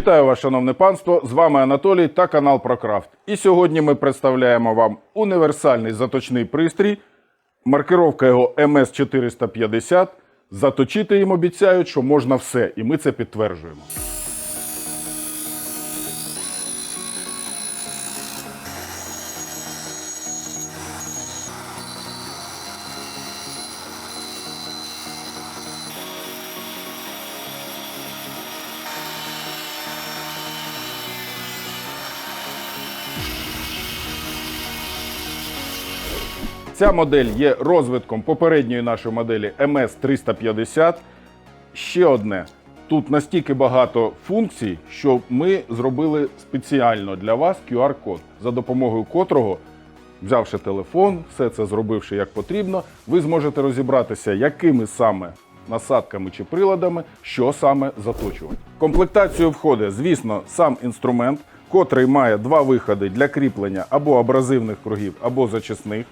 Вітаю вас, шановне панство! З вами Анатолій та канал Прокрафт. І сьогодні ми представляємо вам універсальний заточний пристрій. Маркировка його МС450. Заточити їм обіцяють, що можна все, і ми це підтверджуємо. Ця модель є розвитком попередньої нашої моделі MS350. Ще одне. Тут настільки багато функцій, що ми зробили спеціально для вас QR-код, за допомогою котрого, взявши телефон, все це зробивши як потрібно, ви зможете розібратися, якими саме насадками чи приладами, що саме заточувати. Комплектацію входить, звісно, сам інструмент, котрий має два виходи для кріплення або абразивних кругів, або зачисних.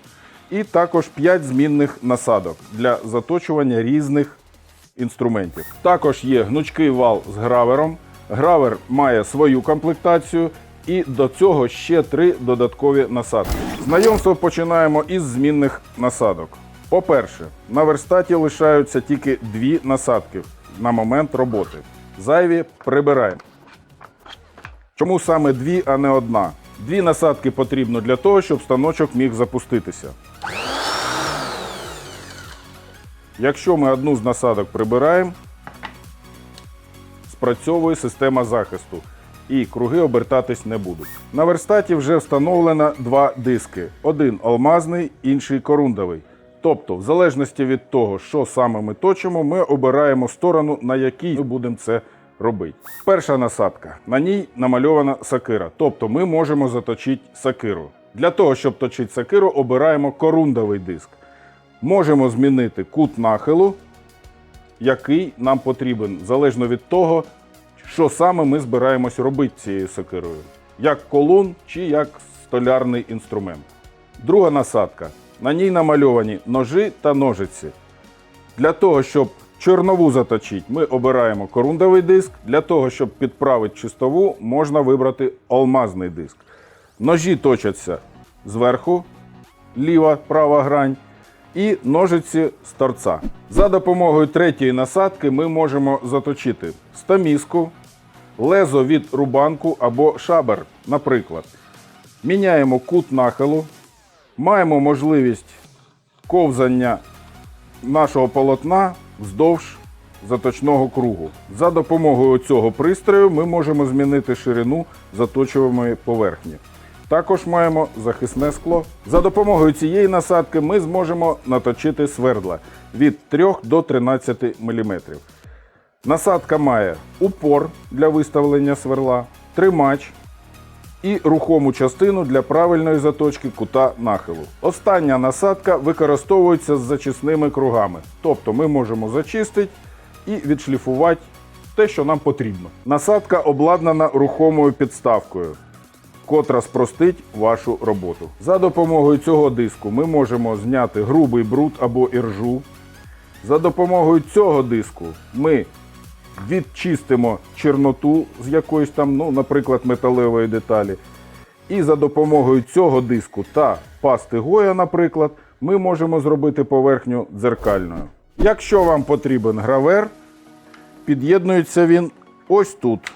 І також 5 змінних насадок для заточування різних інструментів. Також є гнучкий вал з гравером. Гравер має свою комплектацію, і до цього ще три додаткові насадки. Знайомство починаємо із змінних насадок. По-перше, на верстаті лишаються тільки дві насадки на момент роботи. Зайві прибираємо. Чому саме дві, а не одна? Дві насадки потрібно для того, щоб станочок міг запуститися. Якщо ми одну з насадок прибираємо, спрацьовує система захисту і круги обертатись не будуть. На верстаті вже встановлено два диски: один алмазний, інший корундовий. Тобто, в залежності від того, що саме ми точимо, ми обираємо сторону, на якій ми будемо це робити. Перша насадка. На ній намальована сакира. Тобто ми можемо заточити сакиру. Для того, щоб точити сакиру, обираємо корундовий диск. Можемо змінити кут нахилу, який нам потрібен, залежно від того, що саме ми збираємось робити цією сокирою. Як колун чи як столярний інструмент. Друга насадка. На ній намальовані ножи та ножиці. Для того, щоб чорнову заточити, ми обираємо корундовий диск. Для того, щоб підправити чистову, можна вибрати алмазний диск. Ножі точаться зверху, ліва, права грань, і ножиці з торця. За допомогою третьої насадки ми можемо заточити стаміску, лезо від рубанку або шабер, наприклад. Міняємо кут нахилу, маємо можливість ковзання нашого полотна вздовж заточного кругу. За допомогою цього пристрою ми можемо змінити ширину заточуваної поверхні. Також маємо захисне скло. За допомогою цієї насадки ми зможемо наточити свердла від 3 до 13 мм. Насадка має упор для виставлення сверла, тримач і рухому частину для правильної заточки кута нахилу. Остання насадка використовується з зачисними кругами. Тобто ми можемо зачистити і відшліфувати те, що нам потрібно. Насадка обладнана рухомою підставкою котра спростить вашу роботу. За допомогою цього диску ми можемо зняти грубий бруд або іржу. За допомогою цього диску ми відчистимо чорноту з якоїсь там, ну, наприклад, металевої деталі. І за допомогою цього диску та пасти Гоя, наприклад, ми можемо зробити поверхню дзеркальною. Якщо вам потрібен гравер, під'єднується він ось тут.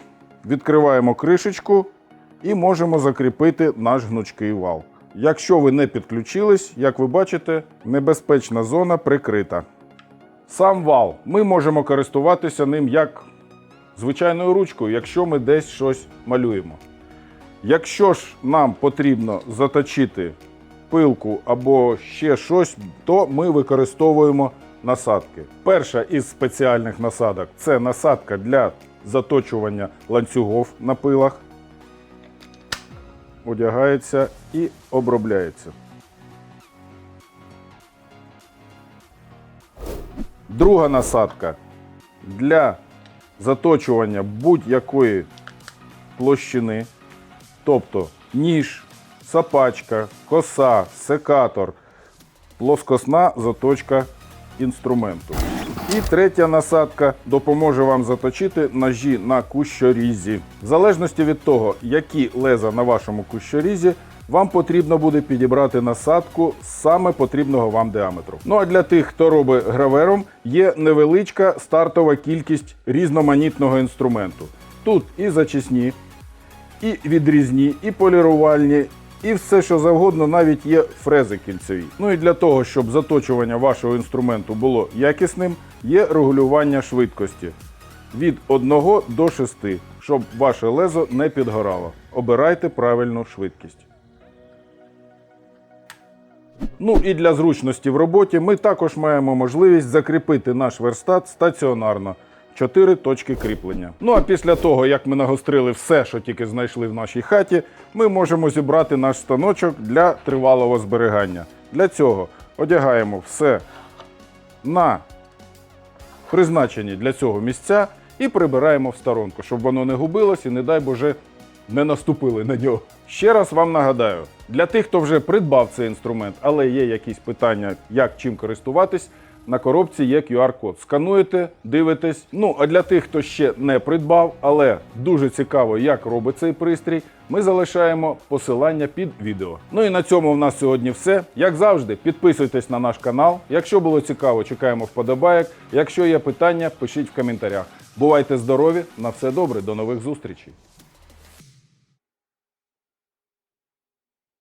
Відкриваємо кришечку і можемо закріпити наш гнучкий вал. Якщо ви не підключились, як ви бачите, небезпечна зона прикрита. Сам вал ми можемо користуватися ним як звичайною ручкою, якщо ми десь щось малюємо. Якщо ж нам потрібно заточити пилку або ще щось, то ми використовуємо насадки. Перша із спеціальних насадок це насадка для заточування ланцюгов на пилах одягається і обробляється. Друга насадка для заточування будь-якої площини, тобто ніж, сапачка, коса, секатор, плоскосна заточка інструменту. І третя насадка допоможе вам заточити ножі на кущорізі. В залежності від того, які леза на вашому кущорізі, вам потрібно буде підібрати насадку саме потрібного вам діаметру. Ну а для тих, хто робить гравером, є невеличка стартова кількість різноманітного інструменту. Тут і зачисні, і відрізні, і полірувальні, і все, що завгодно, навіть є фрези кільцеві. Ну і для того, щоб заточування вашого інструменту було якісним, є регулювання швидкості від 1 до 6, щоб ваше лезо не підгорало. Обирайте правильну швидкість. Ну і для зручності в роботі ми також маємо можливість закріпити наш верстат стаціонарно. Чотири точки кріплення. Ну а після того, як ми нагострили все, що тільки знайшли в нашій хаті, ми можемо зібрати наш станочок для тривалого зберігання. Для цього одягаємо все на призначені для цього місця і прибираємо в сторонку, щоб воно не губилось і, не дай Боже, не наступили на нього. Ще раз вам нагадаю, для тих, хто вже придбав цей інструмент, але є якісь питання, як чим користуватись, на коробці є QR-код. Скануєте, дивитесь. Ну а для тих, хто ще не придбав, але дуже цікаво, як робить цей пристрій, ми залишаємо посилання під відео. Ну і на цьому в нас сьогодні все. Як завжди, підписуйтесь на наш канал. Якщо було цікаво, чекаємо вподобайок. Якщо є питання, пишіть в коментарях. Бувайте здорові, на все добре, до нових зустрічей.